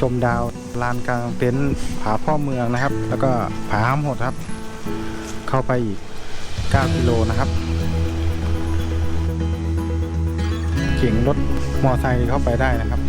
ชมดาวลานกลางเต็นท์ผาพ่อเมืองนะครับ แล้วก็ผาห้ามหดครับ เข้าไปอีก 9 กิโลนะครับเข่งรถมอไซค์เข้าไปได้นะครับ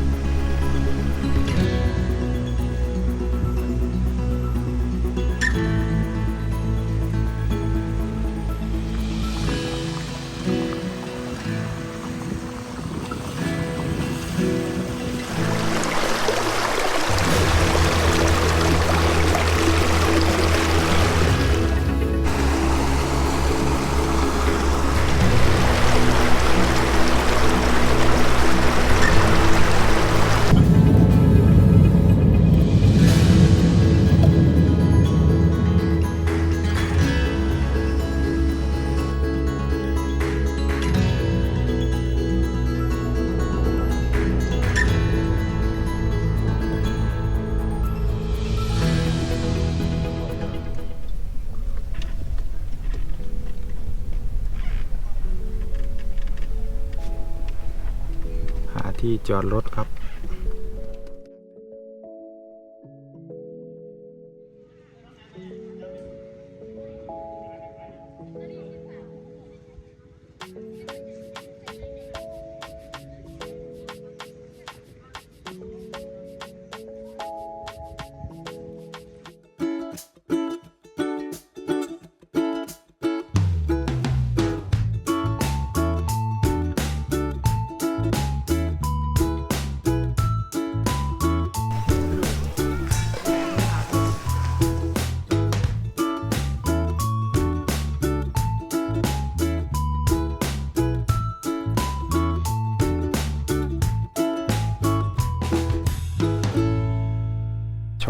จอดรถครับ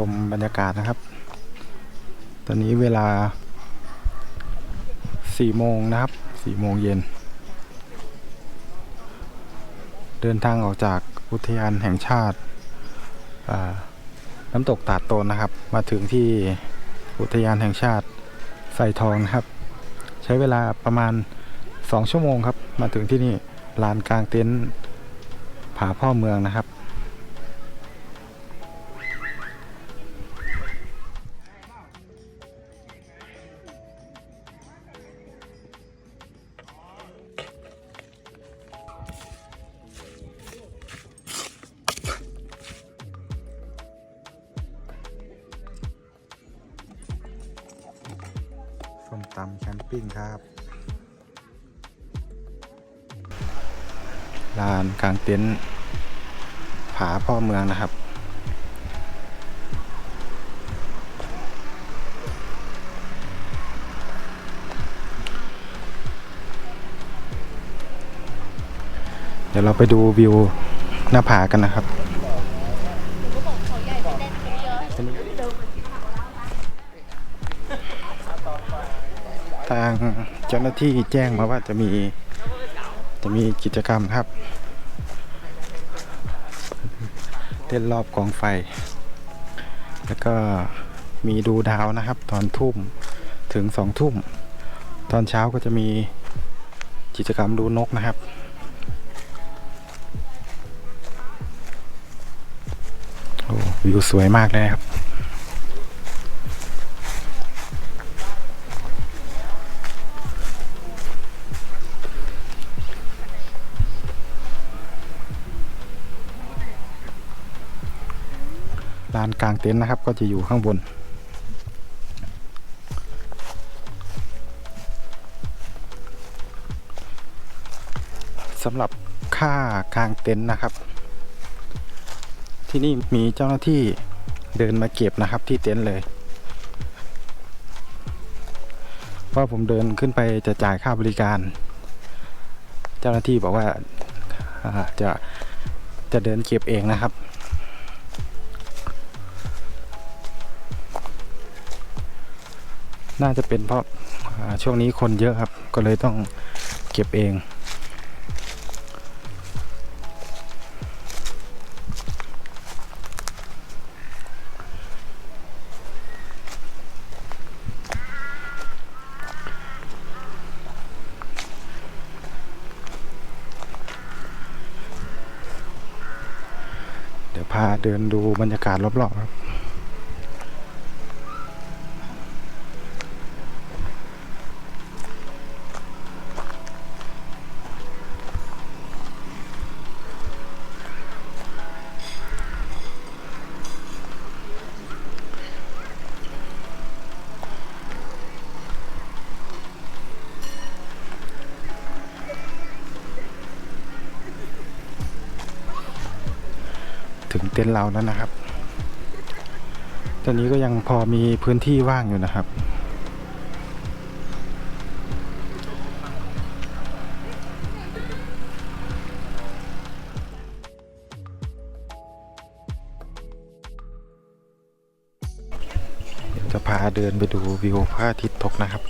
มบรรยากาศนะครับ ตอนนี้เวลา4โมงนะครับ4โมงเย็น เดินทางออกจากอุทยานแห่งชาติน้ำตกตาดโตนนะครับ มาถึงที่อุทยานแห่งชาติไซทองนะครับ ใช้เวลาประมาณ 2 ชั่วโมงครับ มาถึงที่นี่ลานกลางเต็นท์ผาพ่อเมืองนะครับ ปิ้งครับลานกลางเต็นท์ผาพ่อเมืองนะครับ เดี๋ยวเราไปดูวิวหน้าผากันนะครับ ทางเจ้าหน้าที่แจ้งมาว่าจะมีจะมีกิจกรรมครับ เต้นรอบกองไฟ แล้วก็มีดูดาวนะครับ ตอนทุ่มถึงสองทุ่ม ตอนเช้าก็จะมีกิจกรรมดูนกนะครับโอ้วิวสวยมากเลยครับ ลานกลางเต็นท์นะครับ ก็จะอยู่ข้างบน สำหรับค่ากลางเต็นท์นะครับ ที่นี่มีเจ้าหน้าที่เดินมาเก็บนะครับที่เต็นท์เลยเพราผมเดินขึ้นไปจะจ่ายค่าบริการ เจ้าหน้าที่บอกว่าจะจะเดินเก็บเองนะครับ น่าจะเป็นเพราะช่วงนี้คนเยอะครับ ก็เลยต้องเก็บเองเดี๋ยวพาเดินดูบรรยากาศรอบๆครับ เต็นท์เราแล้วนะครับ ตอนนี้ก็ยังพอมีพื้นที่ว่างอยู่นะครับ จะพาเดินไปดูวิวพระอาทิตย์ตกนะครับ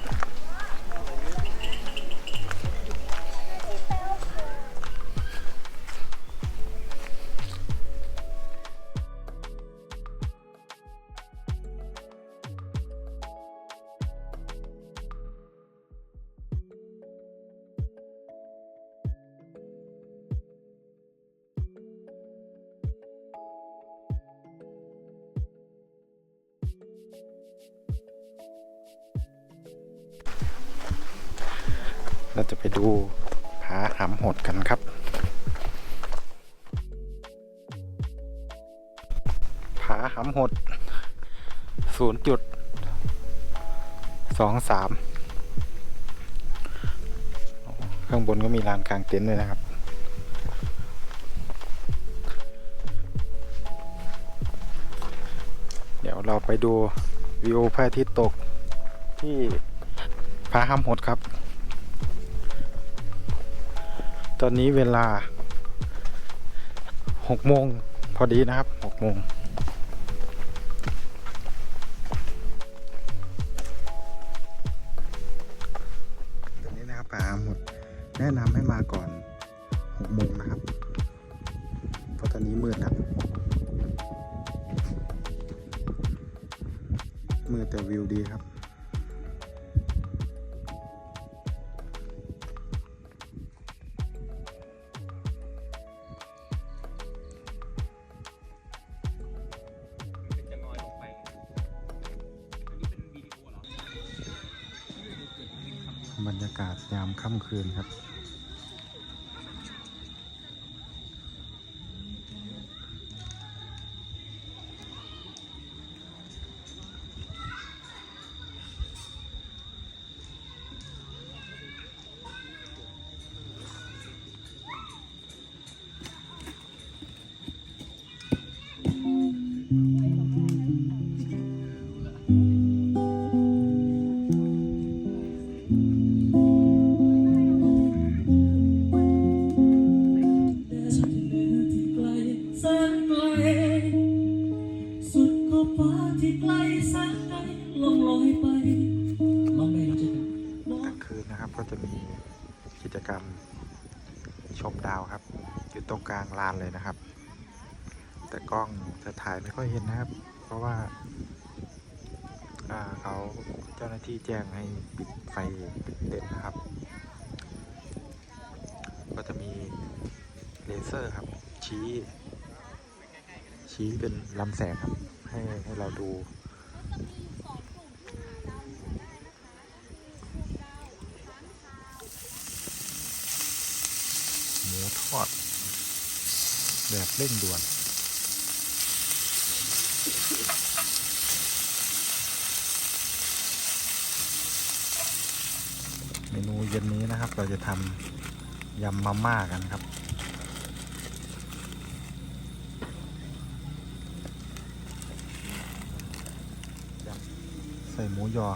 เราจะไปดูผาหำหดกันครับ ผาหำหดศูนย์จุดสองสามข้างบนก็มีลานกลางเต็นท์ด้วยนะครับ เดี๋ยวเราไปดูวิวพระอาทิตย์ตกที่ผาหำหดครับ ตอนนี้เวลาหกโมงพอดีนะครับหกโมงตอนนี้นะครับป่าหมดแนะนำให้มาก่อนหกโมงนะครับ เพราะตอนนี้มืดครับมืดแต่วิวดีครับ บรรยากาศยามค่ำคืนครับ อยเห็นนะครับ เพราะว่าอ่าเขาเจ้าหน้าที่แจ้งให้ปิดไฟปิดเต็นท์นะครับ ก็จะมีเลเซอร์ครับ ชี้ ชี้เป็นลำแสงครับ ให้ให้เราดูหมูทอดแบบเร่งด่วน เมนูเย็นนี้นะครับ เราจะทำยำมาม่ากันครับ ใส่หมูยอ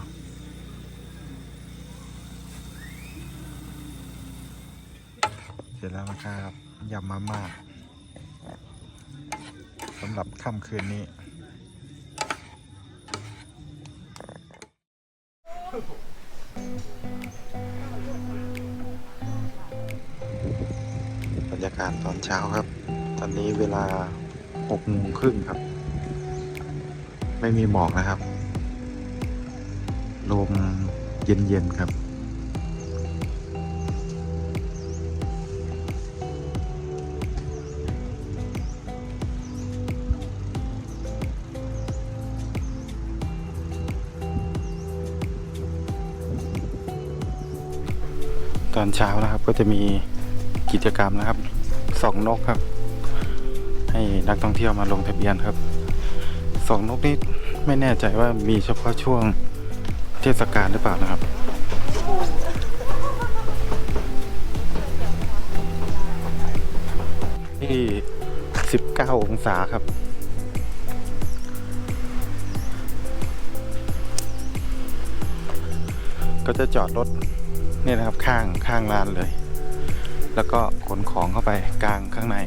เสร็จแล้วนะครับยำมาม่าสำหรับค่ำคืนนี้ รรยากาศตอนเช้าครับ ตอนนี้เวลาหกโมงครึ่งครับ ไม่มีหมอกนะครับ ลมเย็นๆครับตอนเช้านะครับก็จะมีกิจกรรมนะครับ สองนกครับ ให้นักท่องเที่ยวมาลงทะเบียนครับสองนกนี่ไม่แน่ใจว่ามีเฉพาะช่วงเทศกาลหรือเปล่านะครับที่ 19 องศาครับ ก็จะจอดรถนี่นะครับข้างข้างลานเลย แล้วก็ขนของเข้าไปกลางข้างใน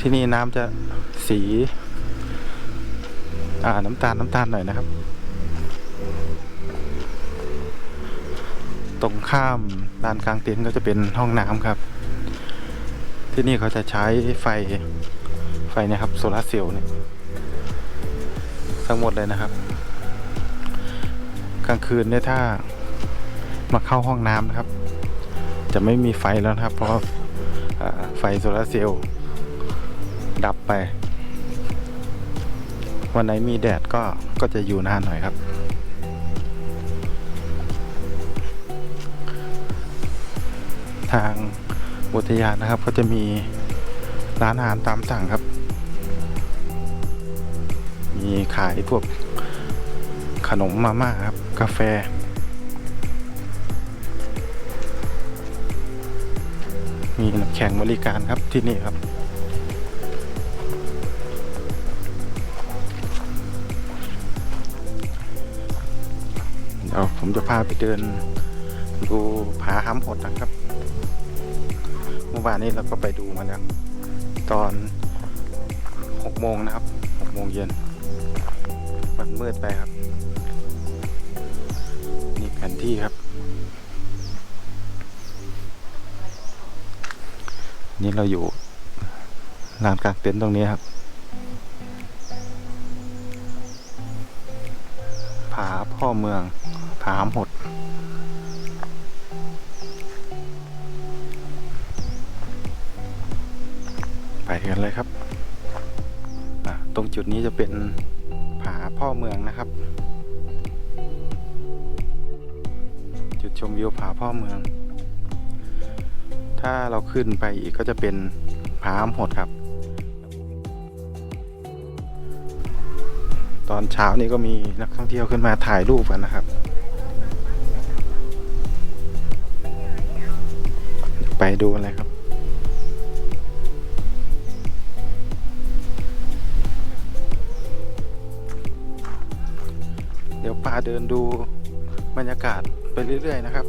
ที่นี่น้ำจะสี อ่าน้ำตาลน้ำตาลหน่อยนะครับ ตรงข้ามลานกลางเต็นท์ก็จะเป็นห้องน้ำครับ ที่นี่เขาจะใช้ไฟ ฟเนะครับโซลาร์เซลล์เนี่ยทั้งหมดเลยนะครับ กลางคืนเนี่ยถ้ามาเข้าห้องน้ำนะครับ จะไม่มีไฟแล้วนะครับ เพราะไฟโซลาร์เซลล์ดับไป วันไหนมีแดดก็ก็จะอยู่นานหน่อยครับ ทางอุทยานนะครับก็จะมี ร้านอาหารตามสั่งครับ มีขายพวกขนมมาม่าครับ กาแฟ มีน้ำแข็งบริการครับที่นี่ครับเดี๋ยวผมจะพาไปเดินดูผาห้ำหดนะครับ เมื่อวานนี้เราก็ไปดูมาแล้ว ตอนหกโมงนะครับหกโมงเย็น มันมืดไปครับ นี่แผนที่ครับ นี่เราอยู่ลานกลางเต็นท์ตรงนี้ครับ ผาพ่อเมือง ผาหำหด ไปกันเลยครับตรงจุดนี้จะเป็นผาพ่อเมืองนะครับ จุดชมวิวผาพ่อเมือง ถ้าเราขึ้นไปอีกก็จะเป็นผาหำหดครับ ตอนเช้านี้ก็มีนักท่องเที่ยวขึ้นมาถ่ายรูปกันนะครับ ไปดูกันเลยครับ เดินดูบรรยากาศไปเรื่อย ๆ นะครับ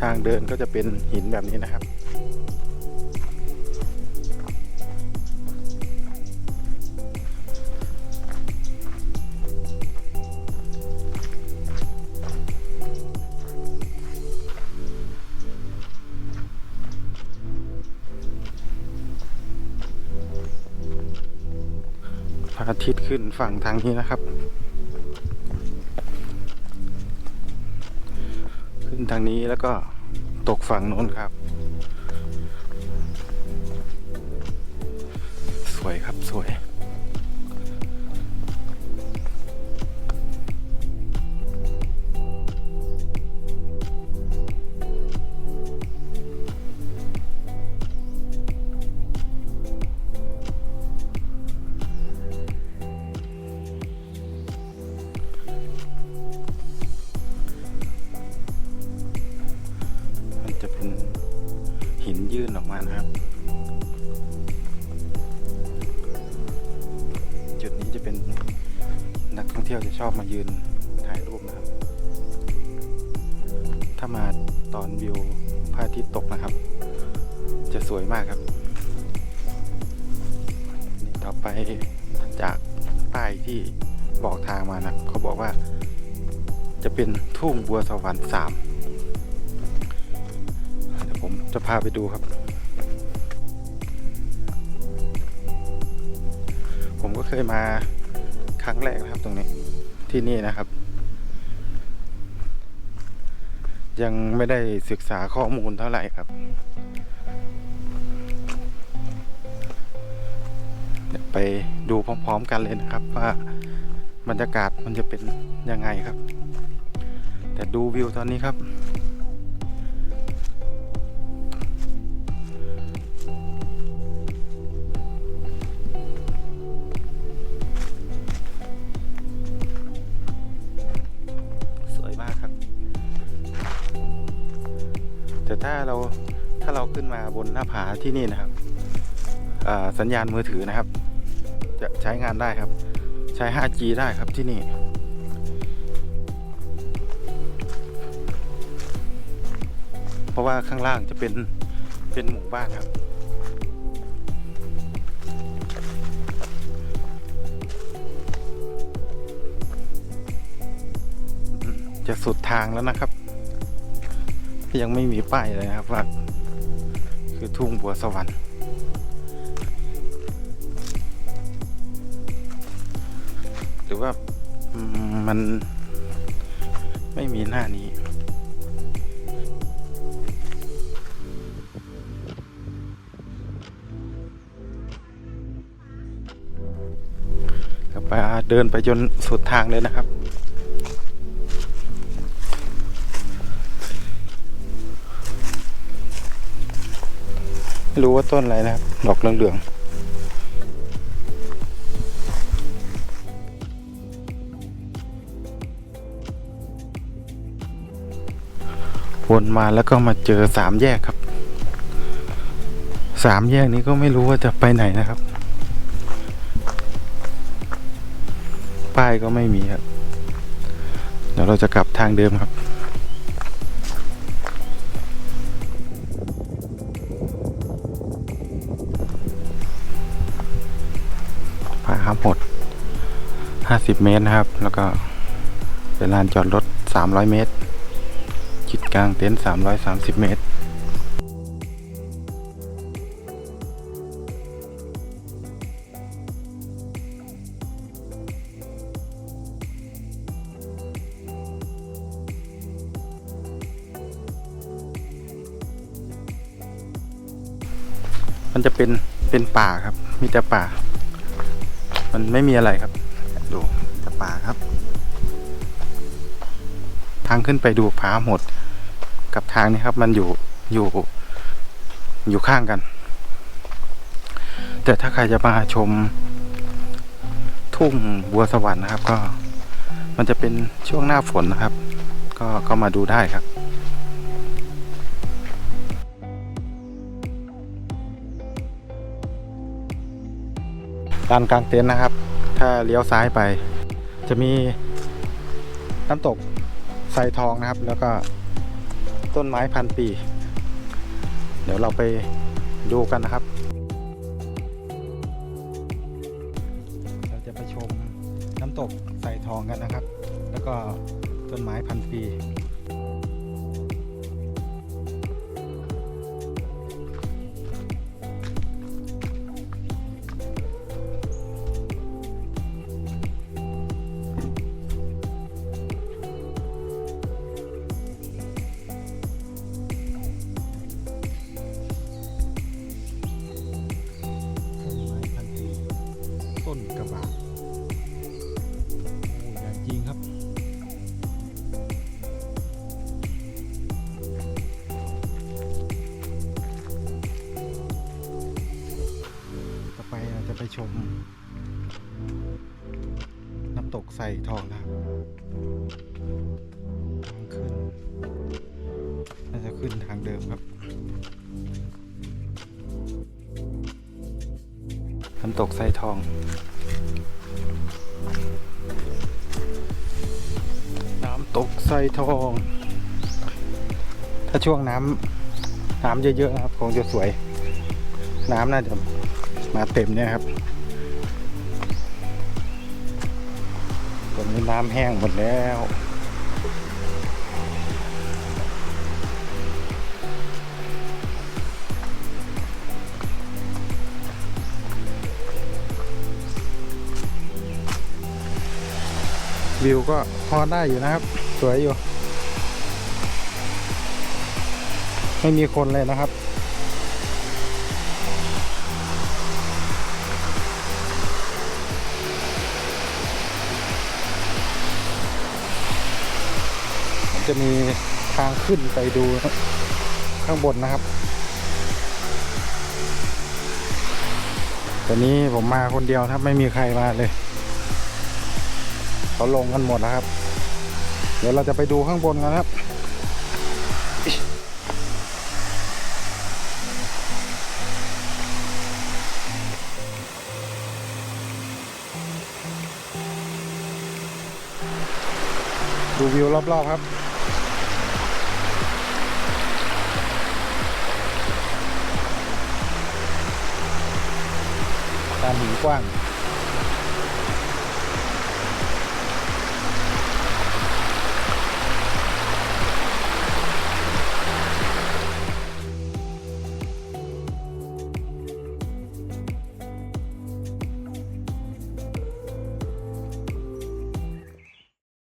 ทางเดินก็จะเป็นหินแบบนี้นะครับ อาทิตย์ขึ้นฝั่งทางนี้นะครับ ขึ้นทางนี้แล้วก็ตกฝั่งโน้นครับ จะเป็นหินยื่นออกมานะครับ จุดนี้จะเป็นนักท่องเที่ยวจะชอบมายืนถ่ายรูปนะครับ ถ้ามาตอนวิวพระอาทิตย์ตกนะครับ จะสวยมากครับ นี่ต่อไปจากป้ายที่บอกทางมานะเขาบอกว่า จะเป็นทุ่งบัวสวรรค์สามเดี๋ยวผม จะพาไปดูครับ ผมก็เคยมาครั้งแรกนะครับตรงนี้ที่นี่นะครับ ยังไม่ได้ศึกษาข้อมูลเท่าไหร่ครับเดี๋ยวไปดูพร้อม ๆ กันเลยนะครับ ว่าบรรยากาศมันจะเป็นยังไงครับ แต่ดูวิวตอนนี้ครับ นหน้าผาที่นี่นะครับสัญญาณมือถือนะครับ จะใช้งานได้ครับ ใช้ 5G ได้ครับที่นี่เพราะว่าข้างล่างจะเป็นเป็นหมู่บ้านครับจะสุดทางแล้วนะครับ ยังไม่มีป้ายเลยนะครับว่า คือทุ่งบัวสวรรค์หรือว่ามันไม่มีหน้านี้ครับไปเดินไปจนสุดทางเลยนะครับ ไม่รู้ว่าต้นอะไรนะครับ ดอกเหลืองๆวนมาแล้วก็มาเจอสามแยกครับสามแยกนี้ก็ไม่รู้ว่าจะไปไหนนะครับ ป้ายก็ไม่มีครับ เดี๋ยวเราจะกลับทางเดิมครับ ผาหมด50 เมตรนะครับ แล้วก็เป็นลานจอดรถ 300 เมตรจิตกลางเต็นท์330 เมตรมันจะเป็นเป็นป่าครับ มีแต่ป่า ไม่มีอะไรครับ ดูแต่ป่าครับ ทางขึ้นไปดูผาหมด กับทางนี้ครับ มันอยู่อยู่อยู่ข้างกัน แต่ถ้าใครจะมาชมทุ่งบัวสวรรค์นะครับ ก็มันจะเป็นช่วงหน้าฝนนะครับ ก็ก็มาดูได้ครับลานกลางเต็นท์นะครับ ถ้าเลี้ยวซ้ายไป จะมีน้ำตกไซทองนะครับ แล้วก็ต้นไม้พันปี เดี๋ยวเราไปดูกันนะครับ เราจะไปชมน้ำตกไซทองกันนะครับ แล้วก็ต้นไม้พันปี ตกใส่ทองนะครับขึ้น น่าจะขึ้นทางเดิมครับน้ำตกไซทองน้ำตกไซทอง ถ้าช่วงน้ำน้ำเยอะๆนะครับคงจะสวย น้ำน่าจะมาเต็มเนี่ยครับ นี้น้ำแห้งหมดแล้ววิวก็พอได้อยู่นะครับ สวยอยู่ ไม่มีคนเลยนะครับ จะมีทางขึ้นไปดูข้างบนนะครับ ตอนนี้ผมมาคนเดียวนะครับไม่มีใครมาเลย เขาลงกันหมดแล้วครับ เดี๋ยวเราจะไปดูข้างบนกันครับดูวิวรอบๆครับ ตามหินกว้าง